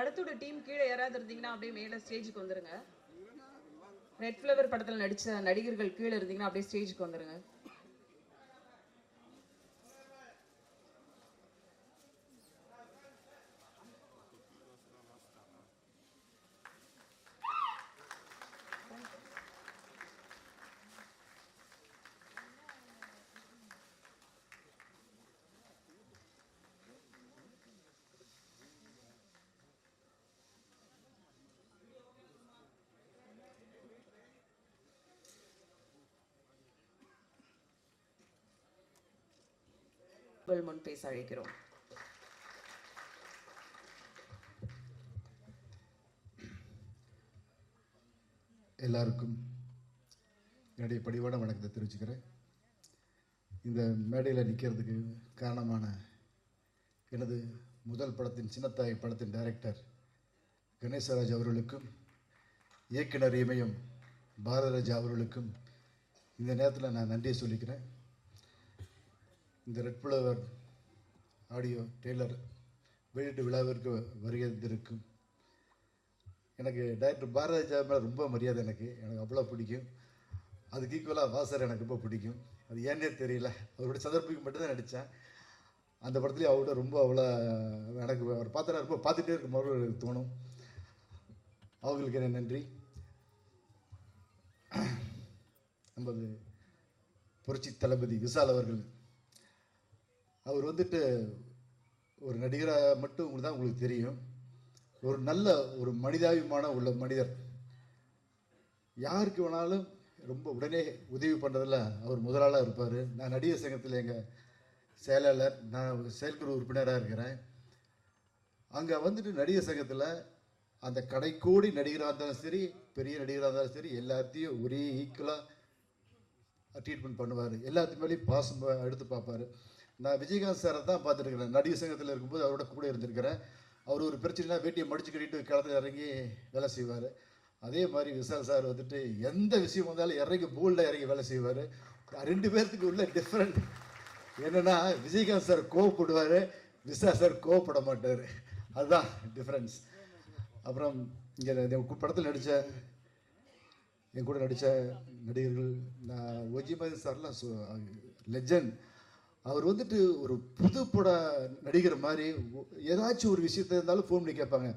படத்தோட டீம் கீழே யாராவது இருந்தீங்கன்னா அப்படியே மேலே ஸ்டேஜுக்கு வந்துருங்க. ரெட் ஃப்ளவர் படத்தில் நடிச்ச நடிகர்கள் கீழே இருந்தீங்கன்னா அப்படியே ஸ்டேஜுக்கு வந்துருங்க. மக்கள் முன் பேச அழைக்கிறோம். எல்லாருக்கும் என்னுடைய படிவான வணக்கத்தை தெரிவிச்சுக்கிறேன். இந்த மேடையில் நிற்கிறதுக்கு காரணமான எனது முதல் படத்தின் சின்னத்தாய் படத்தின் டைரக்டர் கணேசராஜ் அவர்களுக்கும் இயக்குனர் இமயம் பாரதராஜா அவர்களுக்கும் இந்த நேரத்தில் நான் நன்றியை சொல்லிக்கிறேன். இந்த ரெட் புலவர் ஆடியோ டெய்லர் வெளியீட்டு விழாவிற்கு வருகிறதிருக்கும். எனக்கு டைரக்டர் பாரதிஜா மேலே ரொம்ப மரியாதை எனக்கு. எனக்கு அவ்வளோ பிடிக்கும். அதுக்கு ஈக்குவலாக வாசர் எனக்கு ரொம்ப பிடிக்கும். அது ஏன்னே தெரியல. அவருடைய சந்தர்ப்பிக்கு மட்டும்தான் நடித்தேன் அந்த படத்துலேயும் அவர்கிட்ட ரொம்ப அவ்வளோ எனக்கு அவர் பார்த்தா ரொம்ப பார்த்துட்டே இருக்கும் மறுபடியும் எனக்கு தோணும். அவங்களுக்கு என்ன நன்றி. நமது புரட்சி தளபதி விசால் அவர்கள் அவர் வந்துட்டு ஒரு நடிகராக மட்டும் உங்களுக்கு தான் உங்களுக்கு தெரியும். ஒரு நல்ல ஒரு மனிதாபிமான உள்ள மனிதர். யாருக்கு வேணாலும் ரொம்ப உடனே உதவி பண்ணுறதுல அவர் முதலாளாக இருப்பார். நான் நடிகர் சங்கத்தில் எங்கள் செயலாளர் நான் செயற்குழு உறுப்பினராக இருக்கிறேன். அங்கே வந்துட்டு நடிகர் சங்கத்தில் அந்த கடைக்கோடி நடிகராக இருந்தாலும் சரி பெரிய நடிகராக இருந்தாலும் சரி எல்லாத்தையும் ஒரே ஈக்குவலாக ட்ரீட்மெண்ட் பண்ணுவார். எல்லாத்து மேலேயும் பாசம் எடுத்து பார்ப்பார். நான் விஜயகாந்த் சாரை தான் பார்த்துருக்கிறேன். நடிகர் சங்கத்தில் இருக்கும்போது அவரோட கூட இருந்திருக்கிறேன். அவர் ஒரு பிரச்சனைனா வேட்டியை மடிச்சு கட்டிட்டு களத்தில் இறங்கி வேலை செய்வார். அதே மாதிரி விசால் சார் வந்துட்டு எந்த விஷயம் வந்தாலும் இறங்கி போல்டாக இறங்கி வேலை செய்வார். ரெண்டு பேர்த்துக்கு உள்ள டிஃப்ரெண்ட் என்னென்னா விஜயகாந்த் சார் கோவப்படுவார் விசா சார் கோவப்பட மாட்டார். அதுதான் டிஃப்ரென்ஸ் அப்புறம் இங்கே படத்தில் நடித்த என் கூட நடித்த நடிகர்கள் நான் ஒஜிமதி சார்லாம் லெஜண்ட் அவர் வந்துட்டு ஒரு புது பட நடிகர் மாதிரி ஏதாச்சும் ஒரு விஷயத்த இருந்தாலும் ஃபோன் பண்ணி கேட்பாங்க.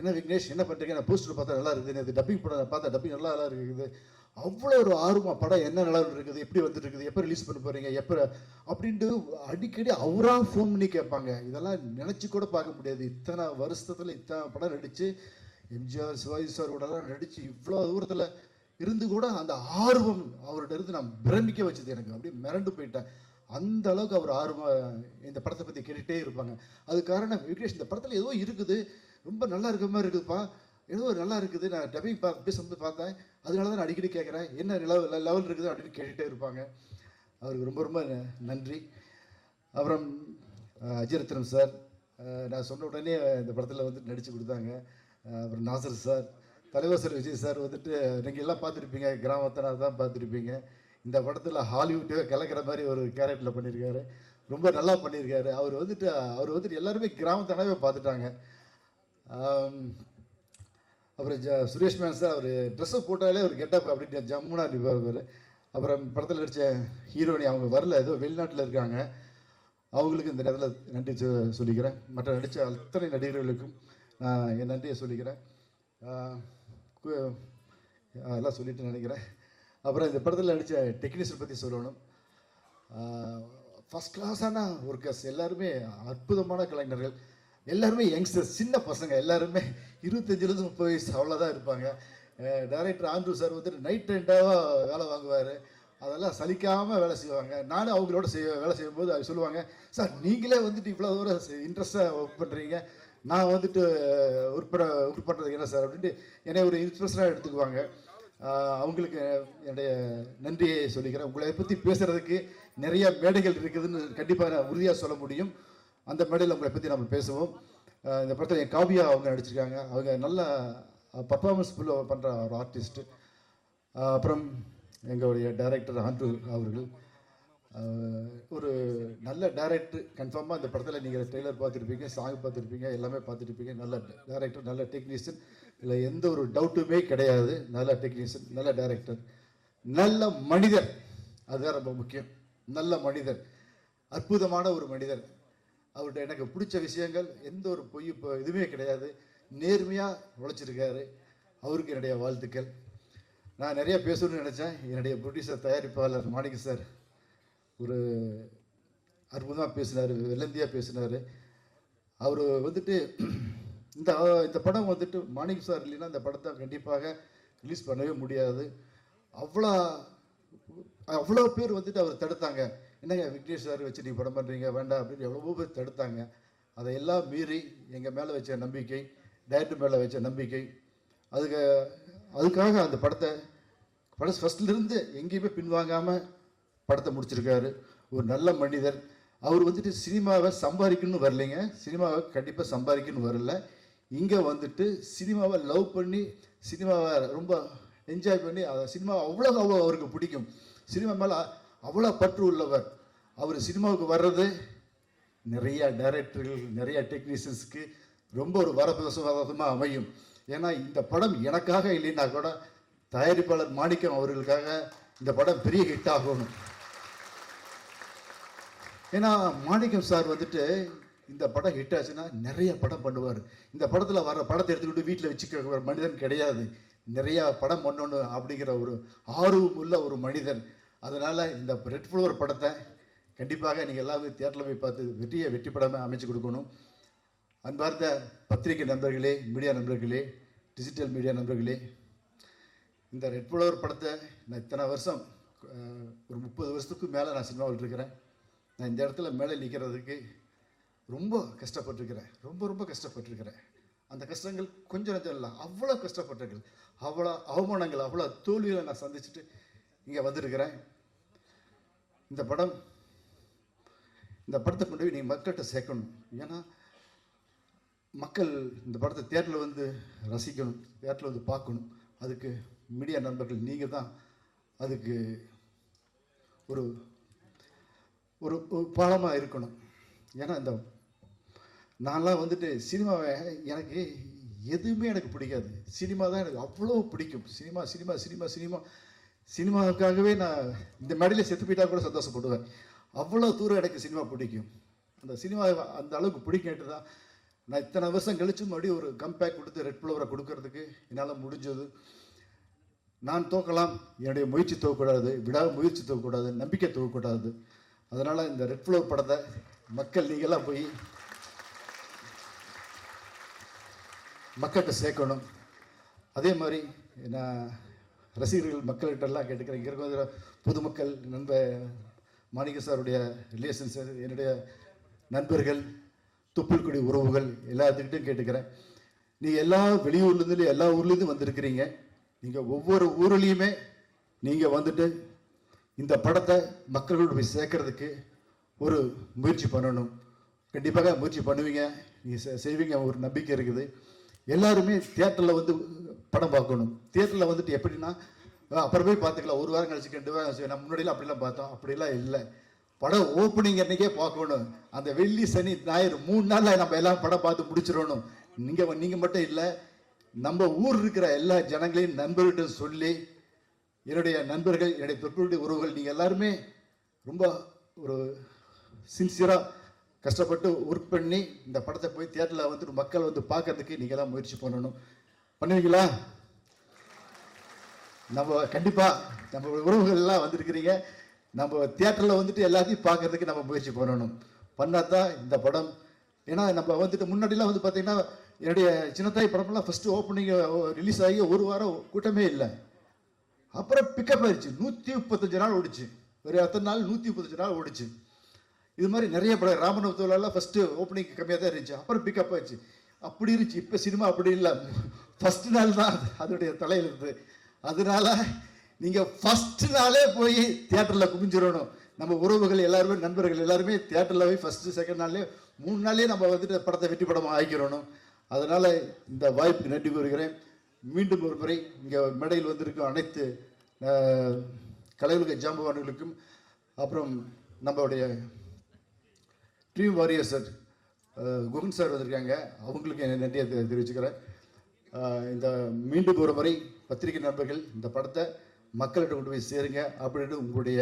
என்ன விக்னேஷ் என்ன பண்ணுறீங்க நான் போஸ்டர் பார்த்தா நல்லா இருக்குது. அது டப்பிங் படம் பார்த்தா டப்பிங் நல்லா நல்லா இருக்குது. அவ்வளோ ஒரு ஆர்வமாக படம் என்ன நல்லா இருக்குது எப்படி வந்துட்டு இருக்குது எப்போ ரிலீஸ் பண்ண போகிறீங்க எப்போ அப்படின்ட்டு அடிக்கடி அவராக ஃபோன் பண்ணி கேட்பாங்க. இதெல்லாம் நினச்சி கூட பார்க்க முடியாது. இத்தனை வருஷத்தில் இத்தனை படம் நடித்து எம்ஜிஆர் சிவாஜி சார் கூடலாம் நடித்து இவ்வளோ தூரத்தில் இருந்து கூட அந்த ஆர்வம் அவர்கிட்ட இருந்து நான் பிரமிக்க வச்சது எனக்கு. அப்படியே மிரண்டு போயிட்டேன். அந்த அளவுக்கு அவர் ஆர்வம் இந்த படத்தை பற்றி கேட்டுகிட்டே இருப்பாங்க. அது காரணம் விக்னேஷ் இந்த படத்தில் ஏதோ இருக்குது. ரொம்ப நல்லா இருக்கிற மாதிரி இருக்குதுப்பா. ஏதோ நல்லா இருக்குது. நான் டப்பிங் பா பேசும்போது பார்த்தேன். அதனால தான் நான் அடிக்கடி கேட்குறேன் என்ன லெவல் லெவல் இருக்குது அப்படின்னு கேட்டுகிட்டே இருப்பாங்க. அவருக்கு ரொம்ப ரொம்ப ந- நன்றி. அப்புறம் அஜயரத்னம் அஜிரத்னம் சார் நான் சொன்ன உடனே இந்த படத்தில் வந்து நடித்து கொடுத்தாங்க. அப்புறம் நாசர் சார் தலைவர் சார் விஜய் சார் வந்துட்டு நீங்கள் எல்லாம் பார்த்துருப்பீங்க. கிராமத்தனா தான் பார்த்துருப்பீங்க. இந்த படத்தில் ஹாலிவுட்டே கலக்கிற மாதிரி ஒரு கேரக்டரில் பண்ணியிருக்காரு ரொம்ப நல்லா பண்ணியிருக்காரு அவர் வந்துட்டு அவர் வந்துட்டு எல்லாருமே கிராமத்தனவே பார்த்துட்டாங்க. அப்புறம் ஜ சுரேஷ் மேன் சார் அவர் ட்ரெஸ்ஸை போட்டாலே ஒரு கெட்டப் அப்படின்னு ஜம்முனா நிற்பார் அவர் அப்புறம் படத்தில் நடித்த ஹீரோனி அவங்க வரல. ஏதோ வெளிநாட்டில் இருக்காங்க. அவங்களுக்கு இந்த நேரத்தில் நன்றி சொ- சொல்லிக்கிறேன். மற்ற நடித்த அத்தனை நடிகர்களுக்கும் நான் என் நன்றியை சொல்லிக்கிறேன். அதெல்லாம் சொல்லிட்டு நினைக்கிறேன். அப்புறம் இந்த படத்தில் நடித்த டெக்னீஷியன் பற்றி சொல்லணும். ஃபஸ்ட் கிளாஸான ஒர்க்கர்ஸ் எல்லாருமே அற்புதமான கலைஞர்கள். எல்லாருமே யங்ஸ்டர்ஸ் சின்ன பசங்க எல்லாருமே இருபத்தஞ்சிலேருந்து முப்பது வயசு அவ்வளோதான் இருப்பாங்க. டைரக்டர் ஆண்ட்ரூ சார் வந்துட்டு நைட் ரெண்டாவாக வேலை வாங்குவார். அதெல்லாம் சலிக்காமல் வேலை செய்வாங்க. நானும் அவங்களோட செய்ய வேலை செய்யும்போது அது சொல்லுவாங்க சார் நீங்களே வந்துட்டு இவ்வளோ தூரம் இன்ட்ரெஸ்ட்டாக ஒர்க் பண்ணுறீங்க நான் வந்துட்டு ஒர்க் பண்ண ஒர்க் பண்ணுறதுக்கு என்ன சார் அப்படின்ட்டு என்னை ஒரு இன்ஸ்பிரேஷனாக எடுத்துக்குவாங்க. அவங்களுக்கு என்னுடைய நன்றியை சொல்லிக்கிறேன். உங்களை பற்றி பேசுகிறதுக்கு நிறைய மேடைகள் இருக்குதுன்னு கண்டிப்பாக நான் உறுதியாக சொல்ல முடியும். அந்த மேடையில் உங்களை பற்றி நம்ம பேசுவோம். இந்த படத்தில் என் காவியா அவங்க நடிச்சிருக்காங்க. அவங்க நல்ல பர்ஃபார்மன்ஸ் பண்ணுற ஒரு ஆர்டிஸ்ட்டு அப்புறம் எங்களுடைய டைரக்டர் ஆண்டு அவர்கள். ஒரு நல்ல டைரக்டர் கன்ஃபார்மாக இந்த படத்தில் நீங்கள் ட்ரெய்லர் பார்த்துருப்பீங்க சாங் பார்த்துருப்பீங்க எல்லாமே பார்த்துருப்பீங்க. நல்ல டைரக்டர் நல்ல டெக்னீஷியன் இல்லை எந்த ஒரு டவுட்டுமே கிடையாது. நல்ல டெக்னீஷியன் நல்ல டைரக்டர் நல்ல மனிதர். அதுதான் ரொம்ப முக்கியம். நல்ல மனிதர். அற்புதமான ஒரு மனிதர். அவர்கிட்ட எனக்கு பிடிச்ச விஷயங்கள் எந்த ஒரு பொய் இப்போ இதுவுமே கிடையாது. நேர்மையாக உழைச்சிருக்காரு. அவருக்கு என்னுடைய வாழ்த்துக்கள். நான் நிறைய பேசணும்னு நினச்சேன். என்னுடைய ப்ரொடியூசர் தயாரிப்பாளர் மாணிக்க சார் ஒரு அற்புதமாக பேசினார் வெள்ளந்தியாக பேசினார். அவர் வந்துட்டு இந்த இந்த படம் வந்துட்டு மாணிக் சார் இல்லைன்னா இந்த படத்தை கண்டிப்பாக ரிலீஸ் பண்ணவே முடியாது. அவ்வளோ அவ்வளோ பேர் வந்துட்டு அவர் தடுத்தாங்க. என்னங்க விக்னேஷ் சார் வச்சு நீங்கள் படம் பண்ணுறீங்க வேண்டாம் அப்படின்னு எவ்வளவோ பேர் தடுத்தாங்க. அதையெல்லாம் மீறி எங்கள் மேலே வச்ச நம்பிக்கை டேரக்டர் மேலே வச்ச நம்பிக்கை. அதுக்கு அதுக்காக அந்த படத்தை படம் ஃபஸ்ட்லேருந்து எங்கேயுமே பின்வாங்காமல் படத்தை முடிச்சிருக்காரு. ஒரு நல்ல மனிதர். அவர் வந்துட்டு சினிமாவை சம்பாதிக்கணும்னு வரலைங்க. சினிமாவை கண்டிப்பாக சம்பாதிக்கணும்னு வரல. இங்கே வந்துட்டு சினிமாவை லவ் பண்ணி சினிமாவை ரொம்ப என்ஜாய் பண்ணி அதை சினிமா அவ்வளோ அவ்வளோ அவருக்கு பிடிக்கும். சினிமா மேலே அவ்வளோ பற்று உள்ளவர். அவர் சினிமாவுக்கு வர்றது நிறைய டைரக்டர்கள் நிறைய டெக்னீஷியன்ஸ்க்கு ரொம்ப ஒரு வரப்பிரசாதமாக அமையும். ஏன்னா இந்த படம் எனக்காக இல்லைன்னா கூட தயாரிப்பாளர் மாணிக்கம் அவர்களுக்காக இந்த படம் பெரிய ஹிட் ஆகணும். ஏன்னா மாணிக்கம் சார் வந்துட்டு இந்த படம் ஹிட் ஆச்சுன்னா நிறைய படம் பண்ணுவார். இந்த படத்தில் வர படத்தை எடுத்துக்கிட்டு வீட்டில் வச்சுக்க மனிதன் கிடையாது. நிறையா படம் பண்ணணும் அப்படிங்கிற ஒரு ஆர்வம் உள்ள ஒரு மனிதன். அதனால் இந்த ரெட் ஃப்ளவர் படத்தை கண்டிப்பாக நீங்கள் எல்லாமே தேட்டரில் போய் பார்த்து வெற்றியை வெற்றி படமாக அமைச்சு கொடுக்கணும். அன்பார்ந்த பத்திரிகை நண்பர்களே மீடியா நண்பர்களே டிஜிட்டல் மீடியா நண்பர்களே இந்த ரெட் ஃப்ளவர் படத்தை நான் இத்தனை வருஷம் ஒரு முப்பது வருஷத்துக்கு மேலே நான் சினிமாவில் இருக்கிறேன். நான் இந்த இடத்துல மேலே நிற்கிறதுக்கு ரொம்ப கஷ்டப்பட்டிருக்கிறேன். ரொம்ப ரொம்ப கஷ்டப்பட்டிருக்கிறேன். அந்த கஷ்டங்கள் கொஞ்சம் நஞ்சம் இல்லை அவ்வளோ கஷ்டப்பட்டிருக்கேன் அவ்வளோ அவமானங்கள் அவ்வளோ தோல்விகளை நான் சந்திச்சுட்டு இங்கே வந்திருக்கிறேன். இந்த படம் இந்த படத்தை கொண்டு போய் நீங்கள் மக்கள்கிட்ட சேர்க்கணும். ஏன்னா மக்கள் இந்த படத்தை தேட்டரில் வந்து ரசிக்கணும் தேட்டரில் வந்து பார்க்கணும். அதுக்கு மீடியா நண்பர்கள் நீங்கள் தான் அதுக்கு ஒரு ஒரு ஒரு பாலமாக இருக்கணும். ஏன்னா இந்த நான்லாம் வந்துட்டு சினிமாவை எனக்கு எதுவுமே எனக்கு பிடிக்காது. சினிமா தான் எனக்கு அவ்வளோ பிடிக்கும். Cinema cinema cinema cinema. சினிமாவுக்காகவே நான் இந்த மேடையில் செத்து போயிட்டா கூட சந்தோஷப்படுவேன். அவ்வளோ தூரம் எனக்கு சினிமா பிடிக்கும். அந்த சினிமா அந்த அளவுக்கு பிடிக்கிட்டு தான் நான் இத்தனை வருஷம் கழிச்சு மறுபடியும் ஒரு கம்பேக் கொடுத்து ரெட் ஃப்ளவரை கொடுக்கறதுக்கு என்னால் முடிஞ்சது. நான் தோக்கலாம் என்னுடைய முயற்சி தோக்கக்கூடாது விடாத முயற்சி தோக்கக்கூடாது நம்பிக்கை தோக்கக்கூடாது அதனால் இந்த ரெட் ஃப்ளவர் படத்தை மக்கள் நீங்களாம் போய் மக்கள்கிட்ட சேர்க்கணும். அதே மாதிரி நான் ரசிகர்கள் மக்கள்கிட்ட எல்லாம் கேட்டுக்கிறேன். இங்கே இருக்கிற பொதுமக்கள் நண்ப மாணிக்க சாருடைய ரிலேஷன்ஸ் என்னுடைய நண்பர்கள் துப்புல்குடி உறவுகள் எல்லாத்துக்கிட்டையும் கேட்டுக்கிறேன். நீங்கள் எல்லா வெளியூர்லேருந்து எல்லா ஊர்லேருந்து வந்திருக்கிறீங்க. நீங்கள் ஒவ்வொரு ஊர்லேயுமே நீங்கள் வந்துட்டு இந்த படத்தை மக்களோடு போய் சேர்க்கறதுக்கு ஒரு முயற்சி பண்ணணும். கண்டிப்பாக முயற்சி பண்ணுவீங்க. நீங்கள் செய்வீங்க. ஒரு நம்பிக்கை இருக்குது. எல்லாருமே தியேட்டரில் வந்து படம் பார்க்கணும். தியேட்டரில் வந்துட்டு எப்படின்னா அப்புறம் போய் பார்த்துக்கலாம். ஒரு வாரம் கழிச்சு ரெண்டு வாரம் கழிச்சு நம்ம முன்னாடிலாம் அப்படிலாம் பார்த்தோம். அப்படிலாம் இல்லை. படம் ஓப்பனிங் அன்னைக்கே பார்க்கணும். அந்த வெள்ளி சனி ஞாயிறு மூணு நாளில் நம்ம எல்லாம் படம் பார்த்து முடிச்சிடணும். நீங்கள் நீங்கள் மட்டும் இல்லை. நம்ம ஊர் இருக்கிற எல்லா ஜனங்களையும் நண்பர்கிட்ட சொல்லி என்னுடைய நண்பர்கள் என்னுடைய பெற்றோருடைய உறவுகள் நீங்கள் எல்லாருமே ரொம்ப ஒரு சின்சியராக கஷ்டப்பட்டு ஒர்க் பண்ணி இந்த படத்தை போய் தியேட்டரில் வந்துட்டு மக்கள் வந்து பார்க்கறதுக்கு நீங்கள் தான் முயற்சி பண்ணணும். பண்ணுவீங்களா? நம்ம கண்டிப்பாக நம்ம உறவுகள்லாம் வந்துருக்கிறீங்க. வந்திருக்கிறீங்க நம்ம தியேட்டரில் வந்துட்டு எல்லாத்தையும் பார்க்கறதுக்கு நம்ம முயற்சி பண்ணணும். பண்ணால் தான் இந்த படம். ஏன்னா நம்ம வந்துட்டு முன்னாடிலாம் வந்து பார்த்தீங்கன்னா என்னுடைய சின்னத்தாய் படம்லாம் ஃபஸ்ட்டு ஓப்பனிங் ரிலீஸ் ஆகி ஒரு வாரம் கூட்டமே இல்லை. அப்புறம் பிக்கப் ஆயிடுச்சு. நூற்றி முப்பத்தஞ்சு நாள் ஓடிச்சு. ஒரு அத்தனை நாள்? நூற்றி முப்பத்தஞ்சு நாள் ஓடிச்சு. இது மாதிரி நிறைய படம். ராமநாதத்துலாம் ஃபஸ்ட்டு ஓப்பனிங் கம்மியாக தான் இருந்துச்சு. அப்புறம் பிக்கப் ஆயிடுச்சு. அப்படி இருந்துச்சு. இப்போ சினிமா அப்படி இல்லை. ஃபர்ஸ்ட் நாள் தான் அதனுடைய தலையில் இருந்து. அதனால நீங்கள் ஃபஸ்ட்டு நாளே போய் தியேட்டரில் குமிஞ்சிடணும். நம்ம உறவுகள் எல்லாருமே நண்பர்கள் எல்லாருமே தியேட்டரில் போய் ஃபஸ்ட்டு செகண்ட் நாள்லேயே மூணு நாள்லேயே நம்ம வந்துட்டு படத்தை வெற்றி படமாக ஆக்கிடணும். அதனால் இந்த வாய்ப்புக்கு நன்றி கூறுகிறேன். மீண்டும் ஒரு முறை இங்கே மேடையில் வந்திருக்கும் அனைத்து கலையுலக ஜாம்பவான்களுக்கும் அப்புறம் நம்மளுடைய team Warrier sir. Guhan sir வந்திருக்காங்க. அவங்களுக்கு என் நன்றியை தெரிவிச்சுக்கிறேன். இந்த மீண்டும் ஒரு முறை பத்திரிகை நண்பர்கள் இந்த படத்தை மக்கள்கிட்ட கொண்டு போய் சேருங்க அப்படின்னு உங்களுடைய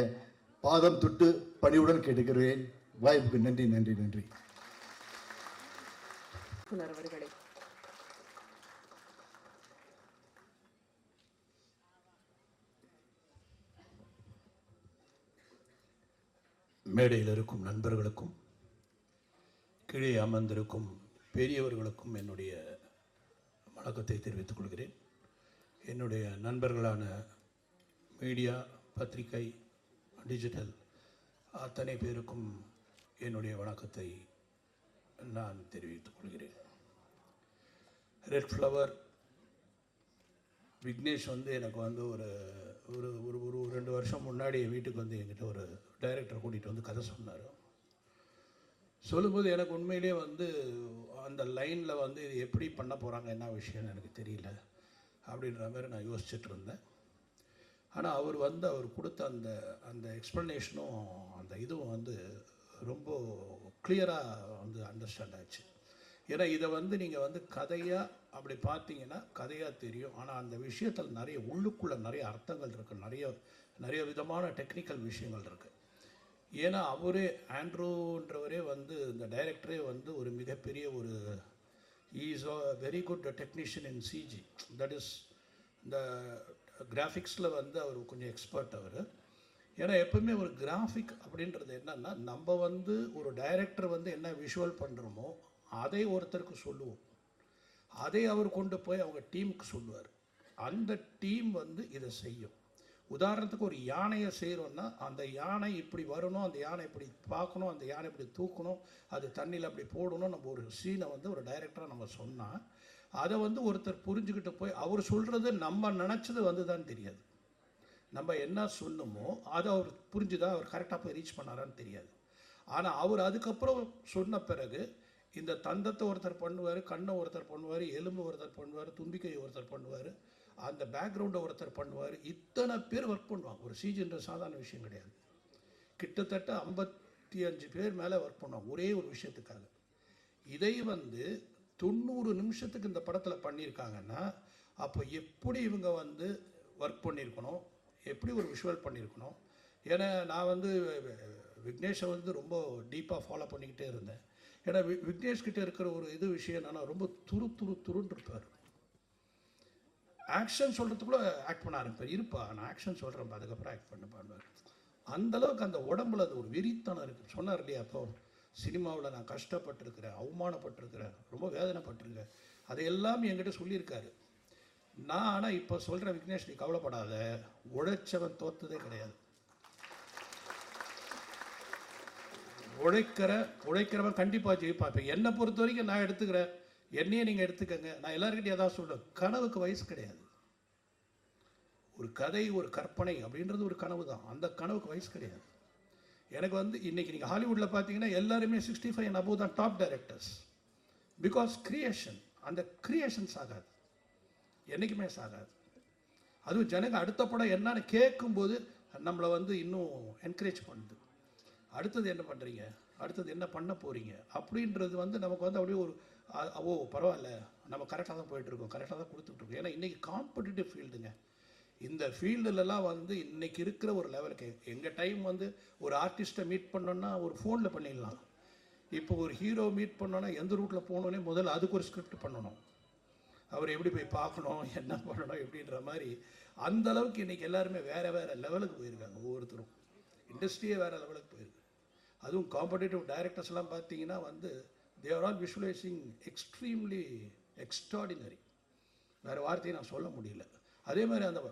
பாதம் தொட்டு பணிவுடன் கேட்டுக்கிறேன். வாய்ப்புக்கு நன்றி நன்றி நன்றி. அவர்களே மேடையில் இருக்கும் நண்பர்களுக்கும் கீழே அமர்ந்திருக்கும் பெரியவர்களுக்கும் என்னுடைய வணக்கத்தை தெரிவித்துக் கொள்கிறேன். என்னுடைய நண்பர்களான மீடியா பத்திரிகை டிஜிட்டல் அத்தனை பேருக்கும் என்னுடைய வணக்கத்தை நான் தெரிவித்துக் கொள்கிறேன். ரெட் ஃப்ளவர் விக்னேஷ் வந்து எனக்கு வந்து ஒரு ஒரு ஒரு ஒரு ரெண்டு வருஷம் முன்னாடி என் வீட்டுக்கு வந்து என்கிட்ட ஒரு டைரக்டர் கூட்டிகிட்டு வந்து கதை சொன்னார். சொல்லும்போது எனக்கு உண்மையிலே வந்து அந்த லைனில் வந்து இது எப்படி பண்ண போகிறாங்க என்ன விஷயம்னு எனக்கு தெரியல அப்படின்ற மாதிரி நான் யோசிச்சுட்டு இருந்தேன். ஆனால் அவர் வந்து அவர் கொடுத்த அந்த அந்த எக்ஸ்ப்ளனேஷனும் அந்த இதுவும் வந்து ரொம்ப கிளியராக வந்து அண்டர்ஸ்டாண்ட் ஆச்சு. ஏன்னா இதை வந்து நீங்கள் வந்து கதையாக அப்படி பார்த்தீங்கன்னா கதையாக தெரியும். ஆனால் அந்த விஷயத்தில் நிறைய உள்ளுக்குள்ளே நிறைய அர்த்தங்கள் இருக்குது நிறைய நிறைய விதமான டெக்னிக்கல் விஷயங்கள் இருக்குது ஏன்னா அவரே ஆண்ட்ரூன்றவரே வந்து இந்த டைரக்டரே வந்து ஒரு மிகப்பெரிய ஒரு is a very good technician in CG that is இந்த கிராஃபிக்ஸில் வந்து அவர் கொஞ்சம் எக்ஸ்பர்ட் அவர். ஏன்னா எப்பவுமே ஒரு கிராஃபிக் அப்படின்றது என்னென்னா நம்ம வந்து ஒரு டைரக்டர் வந்து என்ன விஷுவல் பண்ணுறோமோ அதை ஒருத்தருக்கு சொல்லுவோம். அதை அவர் கொண்டு போய் அவங்க டீமுக்கு சொல்லுவார். அந்த டீம் வந்து இதை செய்யும். உதாரணத்துக்கு ஒரு யானையை செய்கிறோன்னா அந்த யானை இப்படி வரணும் அந்த யானை இப்படி பார்க்கணும் அந்த யானை இப்படி தூக்கணும் அது தண்ணியில் அப்படி போடணும் நம்ம ஒரு சீனை வந்து ஒரு டைரக்டராக நம்ம சொன்னால் அதை வந்து ஒருத்தர் புரிஞ்சுக்கிட்டு போய் அவர் சொல்கிறது நம்ம நினச்சது வந்து தான் தெரியாது. நம்ம என்ன சொன்னோமோ அதை அவர் புரிஞ்சுதா அவர் கரெக்டாக போய் ரீச் பண்ணாரான்னு தெரியாது. ஆனால் அவர் அதுக்கப்புறம் சொன்ன பிறகு இந்த தந்தத்தை ஒருத்தர் பண்ணுவார் கண்ணை ஒருத்தர் பண்ணுவார் எலும்பு ஒருத்தர் பண்ணுவார் தும்பிக்கையை ஒருத்தர் பண்ணுவார் அந்த பேக்ரவுண்டை ஒருத்தர் பண்ணுவார். இத்தனை பேர் ஒர்க் பண்ணுவாங்க. ஒரு சீஜன்ற சாதாரண விஷயம் கிடையாது. கிட்டத்தட்ட ஐம்பத்தி அஞ்சு பேர் மேலே ஒர்க் பண்ணுவாங்க. ஒரே ஒரு விஷயத்துக்காக. இதை வந்து தொண்ணூறு நிமிஷத்துக்கு இந்த படத்தில் பண்ணியிருக்காங்கன்னா அப்போ எப்படி இவங்க வந்து ஒர்க் பண்ணியிருக்கணும்? எப்படி ஒரு விஷுவல் பண்ணியிருக்கணும்? ஏன்னா நான் வந்து விக்னேஷை வந்து ரொம்ப டீப்பாக ஃபாலோ பண்ணிக்கிட்டே இருந்தேன். ஏன்னா வி- விக்னேஷ் இருக்கிற ஒரு இது விஷயம் என்னென்னா ரொம்ப துரு துரு துருன்னு இருப்பார் ஆக்ஷன் சொல்கிறதுக்குள்ள ஆக்ட் பண்ண ஆரம்பிப்பார் இருப்பா. நான் ஆக்ஷன் சொல்கிறேன் அதுக்கப்புறம் ஆக்ட் பண்ண பண்ணுவார் அந்தளவுக்கு அந்த உடம்புல அது ஒரு வெறித்தனம் இருக்குது சொன்னார் இல்லையா அப்போ சினிமாவில் நான் கஷ்டப்பட்டிருக்கிறேன் அவமானப்பட்டிருக்கிறேன் ரொம்ப வேதனைப்பட்டிருக்கேன். அதையெல்லாம் என்கிட்ட சொல்லியிருக்காரு. நான் ஆனால் இப்போ சொல்கிற விக்னேஷ் நீ கவலைப்படாத. உழைச்சவன் தோத்ததே கிடையாது. உழைக்கிற உழைக்கிறவன் கண்டிப்பாக ஜெயிப்பான். இப்போ என்னை பொறுத்த வரைக்கும் நான் எடுத்துக்கிறேன். என்னையே நீங்கள் எடுத்துக்கங்க. நான் எல்லாருக்கிட்டையும் அதான் சொல்கிறேன் கனவுக்கு வயசு கிடையாது. ஒரு கதை ஒரு கற்பனை அப்படின்றது ஒரு கனவு தான். அந்த கனவுக்கு வயசு கிடையாது. எனக்கு வந்து இன்னைக்கு நீங்கள் ஹாலிவுட்டில் பார்த்தீங்கன்னா எல்லாருமே சிக்ஸ்டி ஃபைவ் அண்ட் அபோவ் தான் டாப் டைரக்டர்ஸ் பிகாஸ் கிரியேஷன் அந்த கிரியேஷன் சாகாது என்றைக்குமே சாகாது அதுவும் ஜனங்க அடுத்த படம் என்னன்னு கேட்கும்போது நம்மளை வந்து இன்னும் என்கரேஜ் பண்ணுது. அடுத்தது என்ன பண்ணுறீங்க அடுத்தது என்ன பண்ண போகிறீங்க அப்படின்றது வந்து நமக்கு வந்து அப்படியே ஒரு ஓ பரவாயில்ல. நம்ம கரெக்டாக தான் போயிட்டுருக்கோம். கரெக்டாக தான் கொடுத்துட்ருக்கோம் ஏன்னா இன்றைக்கி காம்படிட்டிவ் ஃபீல்டுங்க இந்த ஃபீல்டுலலாம் வந்து இன்றைக்கி இருக்கிற ஒரு லெவலுக்கு எங்கள் டைம் வந்து ஒரு ஆர்டிஸ்ட்டை மீட் பண்ணோன்னா ஒரு ஃபோனில் பண்ணிடலாம். இப்போ ஒரு ஹீரோ மீட் பண்ணோன்னா எந்த ரூட்டில் போகணுன்னே முதல்ல அதுக்கு ஒரு ஸ்கிரிப்ட் பண்ணணும். அவர் எப்படி போய் பார்க்கணும் என்ன பண்ணணும் எப்படின்ற மாதிரி அந்த அளவுக்கு இன்றைக்கி எல்லாருமே வேறு வேறு லெவலுக்கு போயிருக்காங்க ஒவ்வொருத்தரும். இண்டஸ்ட்ரியே வேறு லெவலுக்கு போயிருக்கு. அதுவும் காம்படேட்டிவ் டைரக்டர்ஸ்லாம் பார்த்தீங்கன்னா வந்து they're all visualising extremely extraordinary வேறு வார்த்தையை நான் சொல்ல முடியல. அதே மாதிரி அந்த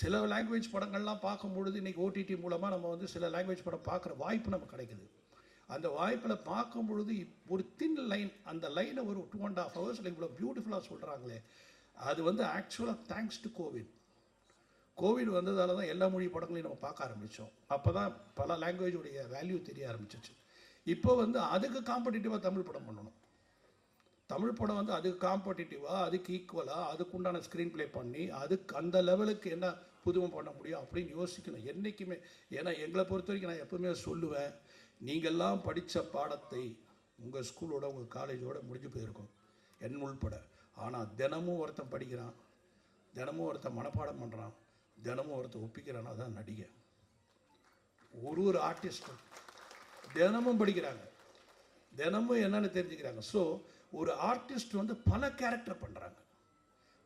சில லாங்குவேஜ் படங்கள்லாம் பார்க்கும்பொழுது இன்னைக்கு ஓடிடி மூலமாக நம்ம வந்து சில லாங்குவேஜ் படம் பார்க்குற வாய்ப்பு நமக்கு கிடைக்குது. அந்த வாய்ப்பில் பார்க்கும் பொழுது ஒரு தின் லைன் அந்த லைனை ஒரு டூ அண்ட் ஆஃப் ஹவர்ஸில் இவ்வளோ பியூட்டிஃபுல்லாக சொல்கிறாங்களே அது வந்து ஆக்சுவலாக தேங்க்ஸ் டு கோவிட் கோவிட் வந்ததால் தான் எல்லா மொழி படங்களையும் நம்ம பார்க்க ஆரம்பித்தோம் அப்போ தான் பல லாங்குவேஜுடைய வேல்யூ தெரிய ஆரம்பிச்சிச்சு. இப்போ வந்து அதுக்கு காம்படிட்டிவாக தமிழ் படம் பண்ணணும். தமிழ் படம் வந்து அதுக்கு காம்படிட்டிவாக அதுக்கு ஈக்குவலாக அதுக்குண்டான ஸ்க்ரீன் ப்ளே பண்ணி அதுக்கு அந்த லெவலுக்கு என்ன புதுமை பண்ண முடியும் அப்படின்னு யோசிக்கணும். என்றைக்குமே ஏன்னா எங்களை பொறுத்த வரைக்கும் நான் எப்பவுமே சொல்லுவேன் நீங்கள்லாம் படித்த பாடத்தை உங்கள் ஸ்கூலோட உங்கள் காலேஜோட முடிஞ்சு போயிருக்கும். என் உள்பட ஆனால் தினமும் ஒருத்தன் படிக்கிறான் தினமும் ஒருத்தன் மனப்பாடம் பண்ணுறான் தினமும் ஒருத்தன் ஒப்பிக்கிறானா தான் நடிகை. ஒரு ஒரு ஆர்டிஸ்ட்டும் தினமும் படிக்கிறாங்க. தினமும் என்னென்னு தெரிஞ்சுக்கிறாங்க. ஸோ ஒரு ஆர்டிஸ்ட் வந்து பல கேரக்டர் பண்ணுறாங்க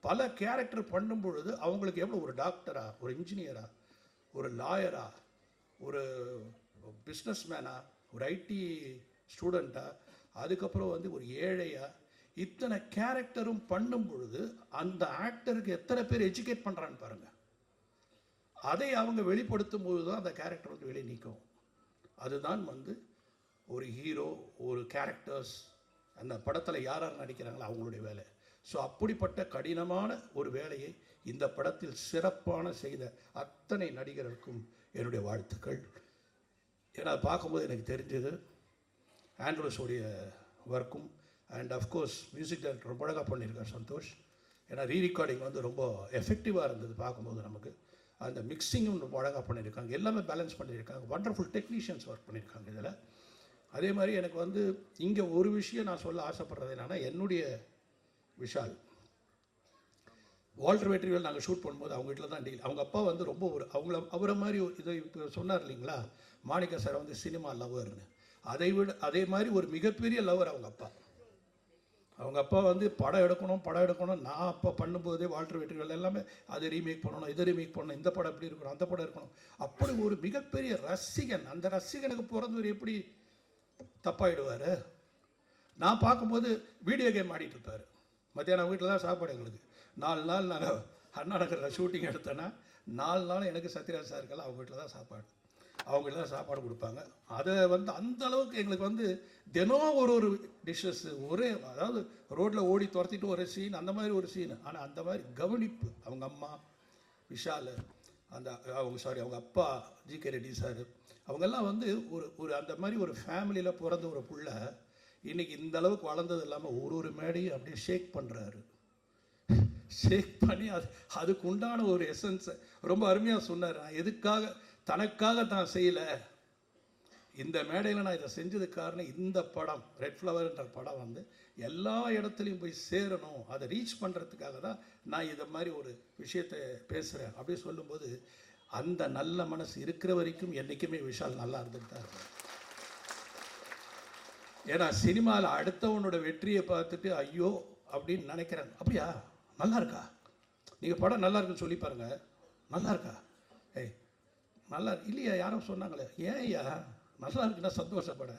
பல கேரக்டர் பண்ணும் பொழுது அவங்களுக்கு எவ்வளோ ஒரு டாக்டரா ஒரு இன்ஜினியரா ஒரு லாயரா ஒரு பிஸ்னஸ் மேனா ஒரு ஐடி ஸ்டூடெண்ட்டா அதுக்கப்புறம் வந்து ஒரு ஏழையா இத்தனை கேரக்டரும் பண்ணும் பொழுது அந்த ஆக்டருக்கு எத்தனை பேர் எஜுகேட் பண்ணுறான்னு பாருங்கள் அதை அவங்க வெளிப்படுத்தும் போது தான் அந்த கேரக்டர் வந்து வெளியே நிற்கும் அதுதான் வந்து ஒரு ஹீரோ ஒரு கேரக்டர்ஸ் அந்த படத்தில் யார் யார் நடிக்கிறாங்களோ அவங்களுடைய வேலை. ஸோ அப்படிப்பட்ட கடினமான ஒரு வேலையை இந்த படத்தில் சிறப்பான செய்த அத்தனை நடிகர்களுக்கும் என்னுடைய வாழ்த்துக்கள். ஏன்னா அதை பார்க்கும்போது எனக்கு தெரிஞ்சது. ஆண்ட்ரூஸோடைய ஒர்க்கும் அண்ட் அஃப்கோர்ஸ் மியூசிக் டைரக்டர் ரொம்ப அழகாக பண்ணியிருக்கார் சந்தோஷ். ஏன்னா ரீ ரெக்கார்டிங் வந்து ரொம்ப எஃபெக்டிவாக இருந்தது பார்க்கும்போது நமக்கு. அந்த மிக்சிங்கும் ரொம்ப அழகாக பண்ணியிருக்காங்க எல்லாமே பேலன்ஸ் பண்ணியிருக்காங்க வண்டர்ஃபுல் டெக்னீஷியன்ஸ் ஒர்க் பண்ணியிருக்காங்க இதில். அதே மாதிரி எனக்கு வந்து இங்கே ஒரு விஷயம் நான் சொல்ல ஆசைப்படுறது என்னன்னா என்னுடைய விஷால். வால்டர் வெற்றிவேல் நாங்கள் ஷூட் பண்ணும்போது அவங்க வீட்டில் தான் டீல் அவங்க அப்பா வந்து ரொம்ப ஒரு அவங்கள அவரை மாதிரி இதை இப்போ சொன்னார் இல்லைங்களா? மாணிக்க சார் வந்து சினிமா லவர்னு அதை விட அதே மாதிரி ஒரு மிகப்பெரிய லவர் அவங்க அப்பா. அவங்க அப்பா வந்து படம் எடுக்கணும் படம் எடுக்கணும். நான் அப்போ பண்ணும்போதே வாழ்ற வீட்டுகள் எல்லாமே அதை ரீமேக் பண்ணணும் இதை ரீமேக் பண்ணணும் இந்த படம் எப்படி இருக்கணும் அந்த படம் இருக்கணும். அப்படி ஒரு மிகப்பெரிய ரசிகன் அந்த ரசிகனுக்கு பிறந்தவர் எப்படி தப்பாயிடுவார்? நான் பார்க்கும்போது வீடியோ கேம் ஆடிட்டு இருப்பார். மத்தியானம் வீட்டில் தான் சாப்பாடு எங்களுக்கு. நாலு நாள் நாங்கள் அண்ணா நகரில் ஷூட்டிங் எடுத்தேன்னா நாலு நாள் எனக்கு சத்யராஜ் சாருக்கெல்லாம் அவங்க வீட்டில் தான் சாப்பாடு. அவங்க எல்லாம் தான் சாப்பாடு கொடுப்பாங்க. அதை வந்து அந்த அளவுக்கு எங்களுக்கு வந்து தினம் ஒரு ஒரு டிஷ்ஷஸ் ஒரே அதாவது ரோட்டில் ஓடி துரத்திட்டு ஒரு சீன் அந்த மாதிரி ஒரு சீன் ஆனால் அந்த மாதிரி கவனிப்பு. அவங்க அம்மா விஷால் அந்த அவங்க சாரி அவங்க அப்பா ஜி கே ரெட்டி சார் அவங்கெல்லாம் வந்து ஒரு ஒரு அந்த மாதிரி ஒரு ஃபேமிலியில் பிறந்த ஒரு புள்ள இன்றைக்கி இந்த அளவுக்கு வளர்ந்தது இல்லாமல் ஒரு ஒரு மேடையும் அப்படியே ஷேக் பண்ணுறாரு ஷேக் பண்ணி அது அதுக்கு உண்டான ஒரு எசன்ஸை ரொம்ப அருமையாக சொன்னார். நான் எதுக்காக தனக்காக தான் செய்யலை. இந்த மேடையில் நான் இதை செஞ்சது காரணம் இந்த படம் ரெட் ஃப்ளவர்ன்ற படம் வந்து எல்லா இடத்துலையும் போய் சேரணும் அதை ரீச் பண்ணுறதுக்காக தான் நான் இதை மாதிரி ஒரு விஷயத்தை பேசுகிறேன் அப்படி சொல்லும்போது அந்த நல்ல மனசு இருக்கிற வரைக்கும் என்றைக்குமே விஷால் நல்லா இருந்துட்டு தான் இருக்கும். ஏன்னா சினிமாவில் அடுத்தவனோட வெற்றியை பார்த்துட்டு ஐயோ! அப்படின்னு நினைக்கிறாங்க. அப்படியா? நல்லா இருக்கா? நீங்கள் படம் நல்லா இருக்குன்னு சொல்லி பாருங்கள் நல்லா இருக்கா? ஏய் நல்லா இல்லையா? யாரும் சொன்னாங்களே ஏன் ஐயா நல்லா இருக்குன்னா சந்தோஷப்பட.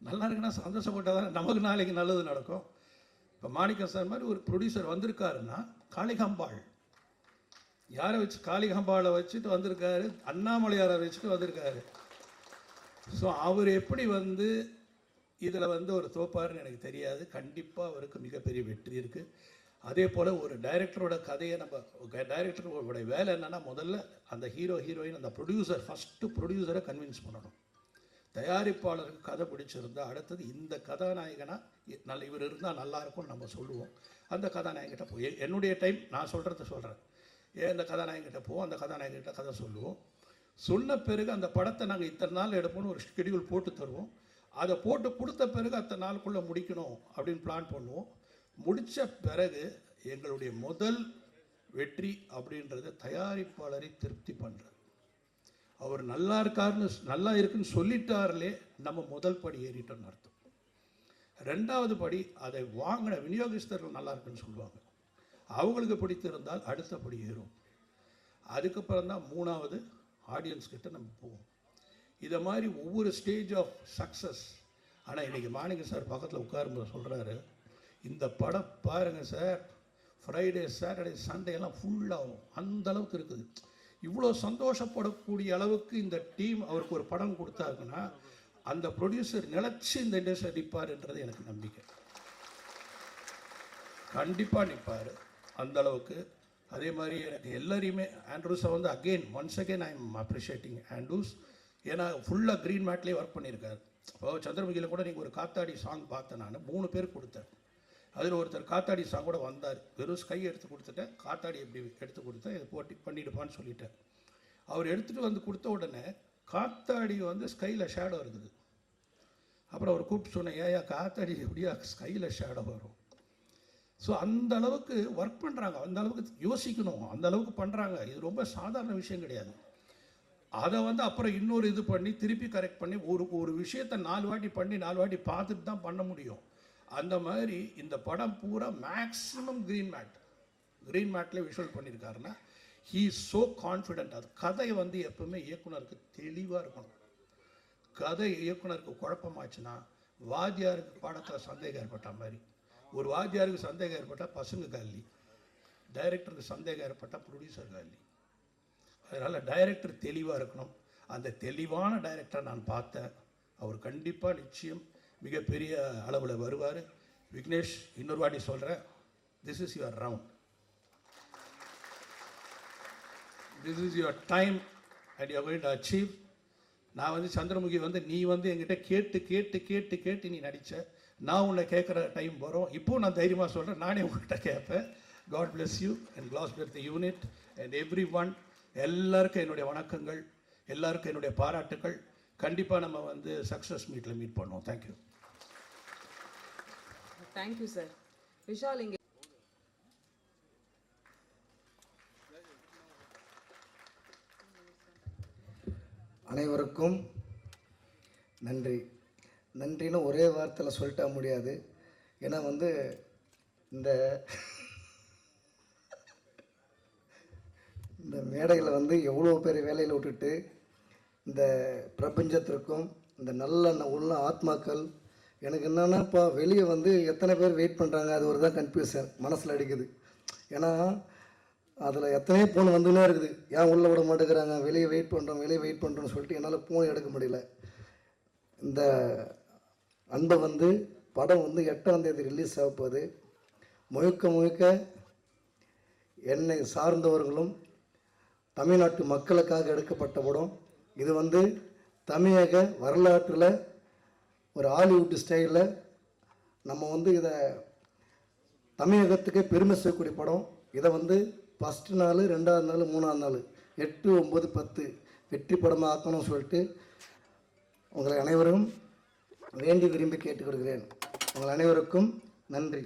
நல்லா இருக்குன்னா சந்தோஷப்பட்டால் தானே நமக்கு நாளைக்கு நல்லது நடக்கும். இப்போ மாணிக்கம் சார் மாதிரி ஒரு ப்ரொடியூசர் வந்திருக்காருன்னா காளிகாம்பாள். யாரை வச்சு காளிகாம்பாளை வச்சுட்டு வந்திருக்காரு? அண்ணாமலையாரை வச்சுட்டு வந்திருக்காரு. ஸோ அவர் எப்படி வந்து இதில் வந்து ஒரு தோப்பாருன்னு எனக்கு தெரியாது. கண்டிப்பாக அவருக்கு மிகப்பெரிய வெற்றி இருக்குது அதே போல் ஒரு டைரக்டரோட கதையை நம்ம டைரக்டரோட வேலை என்னென்னா முதல்ல அந்த ஹீரோ ஹீரோயின் அந்த ப்ரொடியூசர் ஃபஸ்ட்டு ப்ரொடியூசரை கன்வின்ஸ் பண்ணணும். தயாரிப்பாளருக்கு கதை பிடிச்சிருந்தா அடுத்தது இந்த கதாநாயகனா இ- நல்ல இவர் இருந்தால் நல்லா இருக்கும்னு நம்ம சொல்லுவோம். அந்த கதாநாயகிட்ட போய் என்னுடைய டைம் நான் சொல்கிறத சொல்கிறேன் ஏன் இந்த கதாநாயகிட்ட போவோம்? அந்த கதாநாயகிட்ட கதை சொல்லுவோம். சொன்ன பிறகு அந்த படத்தை நாங்கள் இத்தனை நாள் எடுப்போம்னு ஒரு ஷெடியூல் போட்டு தருவோம். அதை போட்டு கொடுத்த பிறகு அத்தனை நாளுக்குள்ளே முடிக்கணும் அப்படின்னு பிளான் பண்ணுவோம். முடித்த பிறகு எங்களுடைய முதல் வெற்றி அப்படின்றது தயாரிப்பாளரை திருப்தி பண்ணுறது அவர் நல்லா இருக்காருன்னு நல்லா இருக்குன்னு சொல்லிட்டார்லே நம்ம முதல் படி ஏறிட்டோம்னு அர்த்தம். ரெண்டாவது படி அதை வாங்கின விநியோகஸ்தர்கள் நல்லா இருக்குன்னு சொல்லுவாங்க. அவங்களுக்கு பிடித்திருந்தால் அடுத்த படி ஏறும். அதுக்கப்புறம் தான் மூணாவது ஆடியன்ஸ் கிட்ட நம்ம போவோம். இதை மாதிரி ஒவ்வொரு ஸ்டேஜ் ஆஃப் சக்ஸஸ் ஆனால் இன்றைக்கி மாணிக்க சார் பக்கத்தில் உட்காரும்போது சொல்கிறாரு இந்த படம் பாருங்கள் சார். ஃப்ரைடே சாட்டர்டே சண்டே எல்லாம் ஃபுல்லாகும் அந்த அளவுக்கு இருக்குது. இவ்வளோ சந்தோஷப்படக்கூடிய அளவுக்கு இந்த டீம் அவருக்கு ஒரு படம் கொடுத்தாருக்குன்னா அந்த ப்ரொடியூசர் நிலச்சி இந்த இண்டஸ்ட்ரி நிற்பாருன்றது எனக்கு நம்பிக்கை. கண்டிப்பாக நிற்பார் அந்த அளவுக்கு. அதே மாதிரி எனக்கு எல்லாரையுமே ஆண்ட்ரூஸை வந்து again once again I am appreciating Andrews ஏன்னா ஃபுல்லாக க்ரீன் மேட்லேயே ஒர்க் பண்ணியிருக்காரு. இப்போ சந்திரமுகியில் கூட நீங்கள் ஒரு காத்தாடி சாங் பார்த்தேன் நான். மூணு பேர் கொடுத்தேன். அதில் ஒருத்தர் காத்தாடி சாங் கூட வந்தார். வெறும் ஸ்கை எடுத்து கொடுத்துட்டேன். காத்தாடி எப்படி எடுத்து கொடுத்தேன் இதை போட்டி பண்ணிடுப்பான்னு சொல்லிட்டேன் அவர் எடுத்துகிட்டு வந்து கொடுத்த உடனே காத்தாடி வந்து ஸ்கையில் ஷேடோ இருக்குது. அப்புறம் அவர் கூப்பிட்டு சொன்னேன் ஏயா காத்தாடி எப்படியா ஸ்கையில் ஷேடோ வரும்? ஸோ அந்த அளவுக்கு ஒர்க் பண்ணுறாங்க அந்த அளவுக்கு யோசிக்கணும். அந்த அளவுக்கு பண்ணுறாங்க இது ரொம்ப சாதாரண விஷயம் கிடையாது. அதை வந்து அப்புறம் இன்னொரு இது பண்ணி திருப்பி கரெக்ட் பண்ணி ஒரு ஒரு விஷயத்தை நாலு வாட்டி பண்ணி நாலு வாட்டி பார்த்துட்டு தான் பண்ண முடியும். அந்த மாதிரி இந்த படம் பூரா மேக்ஸிமம் க்ரீன் மேட் க்ரீன் மேட்லேயே விஷுவல் பண்ணியிருக்காருன்னா ஹீ ஸோ கான்ஃபிடென்ட் அது கதை வந்து எப்பவுமே இயக்குனருக்கு தெளிவாக இருக்கணும். கதை இயக்குனருக்கு குழப்பமாச்சுன்னா வாத்தியாருக்கு பாடத்தில் சந்தேகம் ஏற்பட்ட மாதிரி. ஒரு வாத்தியாருக்கு சந்தேகம் ஏற்பட்டால் பசங்க காலி டைரக்டருக்கு சந்தேகம் ஏற்பட்டால் ப்ரொடியூசர் காலி அதனால் டைரக்டர் தெளிவாக இருக்கணும். அந்த தெளிவான டைரக்டரை நான் பார்த்தேன். அவர் கண்டிப்பாக நிச்சயம் மிகப்பெரிய அளவில் வருவார். விக்னேஷ் இன்னொரு வாட்டி சொல்கிறேன் this is your round this is your time and you going to achieve நான் வந்து சந்திரமுகி வந்து நீ வந்து என்கிட்ட கேட்டு கேட்டு கேட்டு கேட்டு நீ நடித்த நான் உன்னை கேட்குற டைம் வரும். இப்போ நான் தைரியமாக சொல்கிறேன் நானே உங்கள்கிட்ட கேட்பேன். God bless you and class per the unit and everyone எல்லாருக்கும் என்னுடைய வணக்கங்கள். எல்லாருக்கும் என்னுடைய பாராட்டுக்கள். கண்டிப்பாக நம்ம வந்து சக்ஸஸ் மீட்டில் மீட் பண்ணுவோம். தேங்க்யூ தேங்க்யூ சார் விஷால் இங்க அனைவருக்கும் நன்றி. நன்றின்னு ஒரே வார்த்தையில் சொல்லிட்டா முடியாது. ஏன்னா வந்து இந்த இந்த மேடையில் வந்து எவ்வளோ பேர் வேலையில் விட்டுட்டு இந்த பிரபஞ்சத்திற்கும் இந்த நல்ல உள்ள ஆத்மாக்கள் எனக்கு என்னன்னாப்பா வெளியே வந்து எத்தனை பேர் வெயிட் பண்ணுறாங்க அது ஒரு தான் கன்ஃபியூஷன் மனசில் அடிக்குது. ஏன்னா அதில் எத்தனையோ ஃபோன் வந்துன்னே இருக்குது. ஏன் உள்ளே விட மாட்டேங்கிறாங்க? வெளியே வெயிட் பண்ணுறோம் வெளியே வெயிட் பண்ணுறோம்னு சொல்லிட்டு என்னால் ஃபோன் எடுக்க முடியல. இந்த அன்பை வந்து படம் வந்து எட்டாம் தேதி ரிலீஸ் ஆக போகுது. முழுக்க முழுக்க என்னை சார்ந்தவர்களும் தமிழ்நாட்டு மக்களுக்காக எடுக்கப்பட்ட படம். இது வந்து தமிழக வரலாற்றில் ஒரு ஹாலிவுட் ஸ்டைலில் நம்ம வந்து இதை தமிழகத்துக்கே பெருமை சேர்க்கக்கூடிய படம். இதை வந்து ஃபஸ்ட்டு நாள் ரெண்டாவது நாள் மூணாவது நாள் எட்டு ஒம்பது பத்து வெற்றி படமாக ஆக்கணும்னு சொல்லிட்டு உங்களை அனைவரும் வேண்டி விரும்பி கேட்டுக்கொள்கிறேன் உங்கள் அனைவருக்கும் நன்றி.